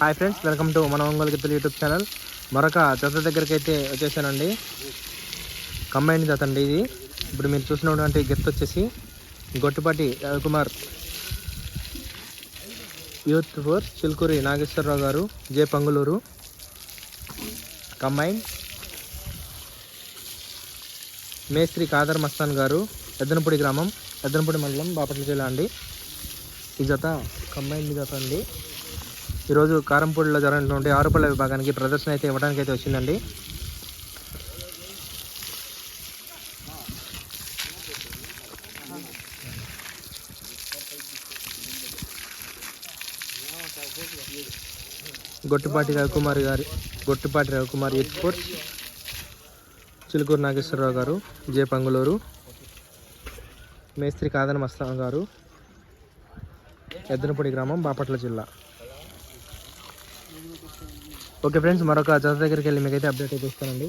Hi friends welcome to మన ఒంగోలు గిత్తలు YouTube channel. మరొక జత దగ్గరికి అయితే వచ్చేసానండి. కంబైన్ జత అండి ఇది. ఇప్పుడు మీరు చూసినటువంటి గిత్త వచ్చేసి గొట్టుపాటి రవికుమార్. యూత్ ఫోర్ చిలుకూరి నాగేశ్వరరావు గారు జే పంగులూరు. కంబైన్. మేస్త్రి కాదర్ మస్తాన్ గారు ఎద్దనపూడి గ్రామం ఎద్దనపూడి మండలం బాపట్ల జిల్లా అండి. ఈ జత కంబైన్ జత అండి. ఈరోజు కారంపూడిలో జరిగినటువంటి ఆరుపల్ల విభాగానికి ప్రదర్శన అయితే ఇవ్వడానికి అయితే వచ్చిందండి. గొట్టిపాటి రవికుమార్ గారి గొట్టిపాటి రవికుమార్ ఎక్స్పోర్ట్స్ చిలుకూరు నాగేశ్వరరావు గారు జే పంగులూరు మేస్త్రి కాదన మస్తాన్ గారు ఎద్దనపూడి గ్రామం బాపట్ల జిల్లా. ఓకే ఫ్రెండ్స్ మరొక జత దగ్గరికి వెళ్ళి మీకైతే అప్డేట్ అయితే ఇస్తానండి.